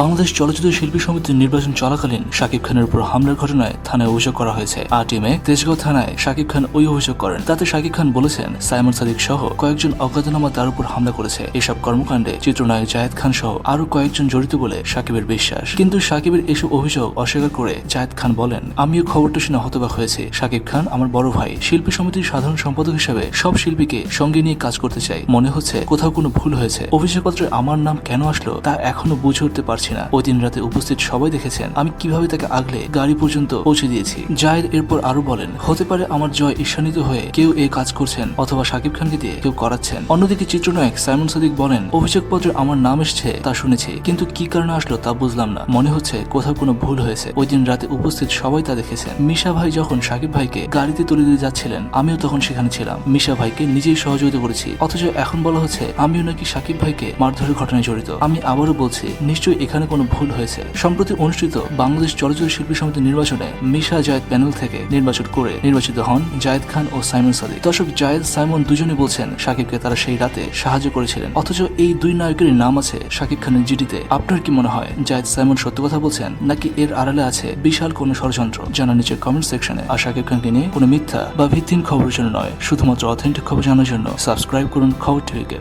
বাংলাদেশ চলচ্চিত্র শিল্পী সমিতির নির্বাচন চলাকালীন শাকিব খানের উপর হামলার ঘটনায় থানায় অভিযোগ করা হয়েছে। আটই মে তেজগাঁও থানায় শাকিব খান ওই অভিযোগ করেন। তাতে শাকিব খান বলেছেন, সাইমন সাদিক সহ কয়েকজন অজ্ঞাতনামা তার উপর হামলা করেছে। এসব কর্মকাণ্ডে চিত্রনায়ক জায়েদ খান সহ আরও কয়েকজন জড়িত বলে শাকিবের বিশ্বাস। কিন্তু শাকিবের এসব অভিযোগ অস্বীকার করে জায়েদ খান বলেন, আমিও খবরটা শুনে হতবাক হয়েছি। শাকিব খান আমার বড় ভাই। শিল্পী সমিতির সাধারণ সম্পাদক হিসেবে সব শিল্পীকে সঙ্গে নিয়ে কাজ করতে চাই। মনে হচ্ছে কোথাও কোনো ভুল হয়েছে। অভিযোগপত্রে আমার নাম কেন আসলো তা এখনও বুঝে উঠতে পারছি না। ওই দিন রাতে উপস্থিত সবাই দেখেছেন আমি কীভাবে তাকে আগলে গাড়ি পর্যন্ত পৌঁছে দিয়েছি। জায়েদ এরপর আরও বলেন, হতে পারে আমার জয় ঈর্ষান্বিত হয়ে কেউ এই কাজ করছেন অথবা শাকিব খানকে দিয়ে কেউ করাচ্ছেন। অন্যদিকে চিত্রনায়ক সাইমন সাদিক বলেন অভিযোগপত্রে আমার নাম এসছে তা শুনেছি, কিন্তু কি কারণে আসলো তা বুঝলাম না। মনে হচ্ছে কোথাও কোনো ভুল হয়েছে। ওই দিন রাতে উপস্থিত সবাই তা দেখেছেন। মিশা ভাই যখন শাকিব ভাইকে গাড়িতে তুলে দিয়ে যাচ্ছিলেন, আমিও তখন সেখানে ছিলাম। মিশা ভাইকে নিজেই সহযোগিতা করেছি, অথচ এখন বলা হচ্ছে, আমিও নাকি শাকিব ভাইকে মারধরের ঘটনায় জড়িত। আমি আবারও বলছি, নিশ্চয়ই এখানে কোনো ভুল হয়েছে। সম্প্রতি অনুষ্ঠিত বাংলাদেশ চলচ্চিত্র শিল্পী সমিতির নির্বাচনে মিশা জায়েদ প্যানেল থেকে নির্বাচন করে নির্বাচিত হন জায়েদ খান ও সাইমন সাদিক। দর্শক জায়েদ, সাইমন দুজনে বলছেন শাকিবকে তারা সেই রাতে সাহায্য করেছিলেন। অথচ এই দুই নায়কের নাম আছে শাকিব খানের জিডিতে। আপনার কি মনে হয়, জায়েদ, সাইমন সত্য কথা বলছেন, নাকি এর আড়ালে আছে বিশাল কোনো ষড়যন্ত্র? জানা নিচে কমেন্ট সেকশনে আর শাকিব খানকে নিয়ে কোনো মিথ্যা বা ভিত্তিহীন খবরের জন্য নয়, শুধুমাত্র অথেন্টিক খবর জানার জন্য সাবস্ক্রাইব করুন খবর টিভিকে।